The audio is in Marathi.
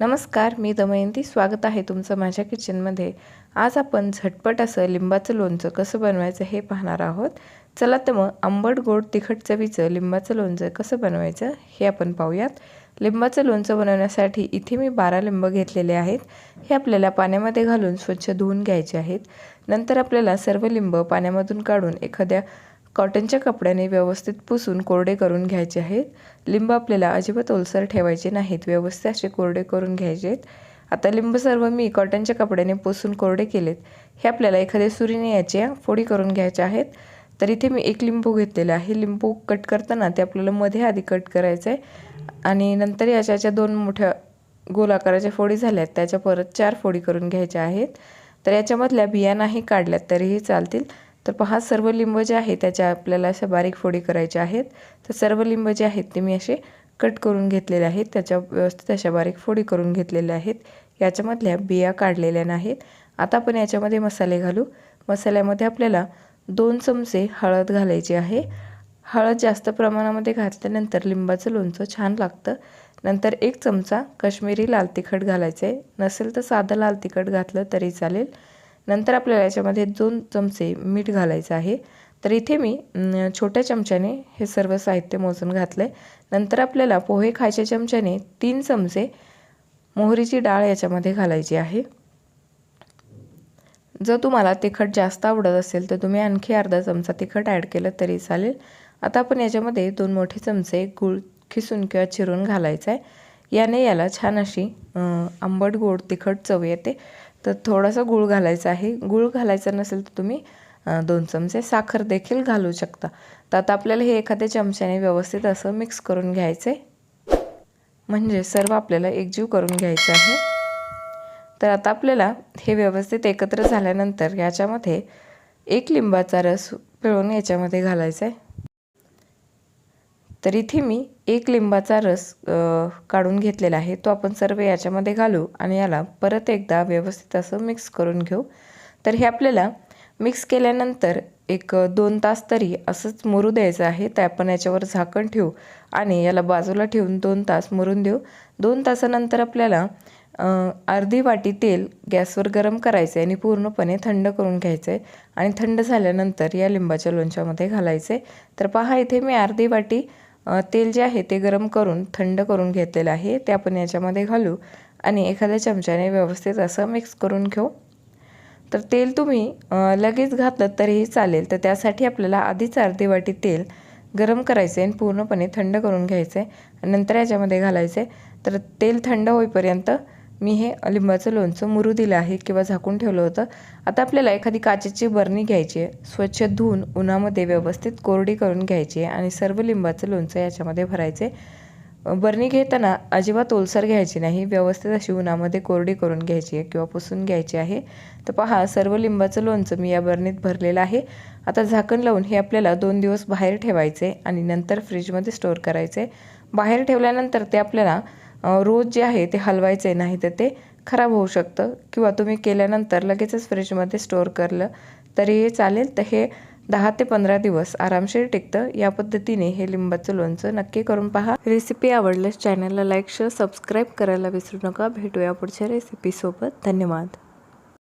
नमस्कार मी दमयंती. स्वागत आहे तुमचं माझ्या किचनमध्ये आज आपण झटपट असं लिंबाचं लोणचं कसं बनवायचं हे पाहणार आहोत. चला तर मग आंबट गोड तिखट चवीचं लिंबाचं लोणचं कसं बनवायचं हे आपण पाहूयात. लिंबाचं लोणचं बनवण्यासाठी इथे मी बारा लिंब घेतलेले आहेत. हे आपल्याला पाण्यामध्ये घालून स्वच्छ धुवून घ्यायचे आहेत. नंतर आपल्याला सर्व लिंब पाण्यामधून काढून एखाद्या कॉटनच्या कपड्याने व्यवस्थित पुसून कोरडे करून घ्यायचे आहेत. लिंब आपल्याला अजिबात ओलसर ठेवायचे नाहीत. व्यवस्थित असे कोरडे करून घ्यायचे आहेत आता लिंब सर्व मी कॉटनच्या कपड्याने पुसून कोरडे केलेत. हे आपल्याला एखाद्या सुरीने याच्या फोडी करून घ्यायच्या आहेत. तर इथे मी एक लिंबू घेतलेला आहे. लिंबू कट करताना ते आपल्याला मध्ये आधी कट करायचं आहे आणि नंतर याच्या दोन मोठ्या गोलाकाराच्या फोडी झाल्यात. त्याच्या परत चार फोडी करून घ्यायच्या आहेत. तर याच्यामधल्या बिया नाही काढल्यात तरीही चालतील. तर पहा सर्व लिंब जे आहे त्याच्या आपल्याला अशा बारीक फोडी करायच्या आहेत. तर सर्व लिंब जे आहेत ते मी असे कट करून घेतलेले आहेत. त्याच्या व्यवस्थित अशा बारीक फोडी करून घेतलेल्या आहेत. याच्यामधल्या बिया काढलेल्या नाहीत. आता आपण याच्यामध्ये मसाले घालू. मसाल्यामध्ये आपल्याला दोन चमचे हळद घालायची आहे. हळद जास्त प्रमाणामध्ये घातल्यानंतर लिंबाचं लोणचं छान लागतं. नंतर एक चमचा कश्मीरी लाल तिखट घालायचं आहे नसेल तर साधं लाल तिखट घातलं तरी चालेल. नंतर आपल्याला याच्यामध्ये दोन चमचे मीठ घालायचं आहे. तर इथे मी छोट्या चमच्याने हे सर्व साहित्य मोजून घातलं आहे नंतर आपल्याला पोहे खायच्या चमच्याने तीन चमचे मोहरीची डाळ याच्यामध्ये घालायची आहे. जर तुम्हाला तिखट जास्त आवडत असेल तर तुम्ही आणखी अर्धा चमचा तिखट ॲड केलं तरी चालेल. आता आपण याच्यामध्ये दोन मोठे चमचे गुळ खिसून किंवा चिरून घालायचं आहे याने याला छान अशी आंबट गोड तिखट चव येते. तर थोडासा गूळ घालायचा आहे. गूळ घालायचा नसेल तर तुम्ही दोन चमचे साखर देखील घालू शकता. तर आता आपल्याला हे एखाद्या चमच्याने व्यवस्थित असं मिक्स करून घ्यायचं आहे म्हणजे सर्व आपल्याला एकजीव करून घ्यायचं आहे. तर आता आपल्याला हे व्यवस्थित एकत्र झाल्यानंतर याच्यामध्ये एक लिंबाचा रस पिळून याच्यामध्ये घालायचा आहे तर इथे मी एक लिंबाचा रस काढून घेतलेला आहे. तो आपण सर्व याच्यामध्ये घालू आणि याला परत एकदा व्यवस्थित असं मिक्स करून घेऊ. तर हे आपल्याला मिक्स केल्यानंतर एक दोन तास तरी असंच मुरू द्यायचं आहे. तर आपण याच्यावर झाकण ठेवू आणि याला बाजूला ठेवून दोन तास मुरून देऊ. दोन तासानंतर आपल्याला अर्धी वाटी तेल गॅसवर गरम करायचं आहे आणि पूर्णपणे थंड करून घ्यायचं आहे. आणि थंड झाल्यानंतर या लिंबाच्या लोणच्यामध्ये घालायचं आहे. तर पहा इथे मी अर्धी वाटी तेल जे आहे ते गरम करून थंड करून घेतलेलं आहे. ते आपण याच्यामध्ये घालू आणि एखाद्या चमच्याने व्यवस्थित असं मिक्स करून घेऊ. तर तेल तुम्ही लगेच घातलं तरीही चालेल. तर त्यासाठी आपल्याला आधीच अर्धी वाटी तेल गरम करायचं आहे आणि पूर्णपणे थंड करून घ्यायचं आहे नंतर याच्यामध्ये घालायचं आहे तर तेल थंड होईपर्यंत मी हे लिंबाचं लोणचं मुरू दिलं आहे किंवा झाकून ठेवलं होतं. आता आपल्याला एखादी काचेची बरणी घ्यायची आहे. स्वच्छ धुवून उन्हामध्ये व्यवस्थित कोरडी करून घ्यायची आहे आणि सर्व लिंबाचं लोणचं याच्यामध्ये भरायचे बरणी घेताना अजिबात ओलसर घ्यायची नाही. व्यवस्थित अशी उन्हामध्ये कोरडी करून घ्यायची आहे किंवा पुसून घ्यायची आहे. तर पहा सर्व लिंबाचं लोणचं मी या बरणीत भरलेलं आहे. आता झाकण लावून हे आपल्याला दोन दिवस बाहेर ठेवायचे आणि नंतर फ्रीजमध्ये स्टोअर करायचे बाहेर ठेवल्यानंतर ते आपल्याला रोज जे आहे ते हलवायचं आहे नाही तर ते खराब होऊ शकतं. किंवा तुम्ही केल्यानंतर लगेचच फ्रीजमध्ये स्टोअर करलं तरी चालेल. तर हे दहा ते पंधरा दिवस आरामशीर टिकतं. या पद्धतीने हे लिंबाचं लोणचं नक्की करून पहा. रेसिपी आवडल्यास चॅनलला लाईक शेअर सबस्क्राईब करायला विसरू नका. भेटूया पुढच्या रेसिपीसोबत धन्यवाद.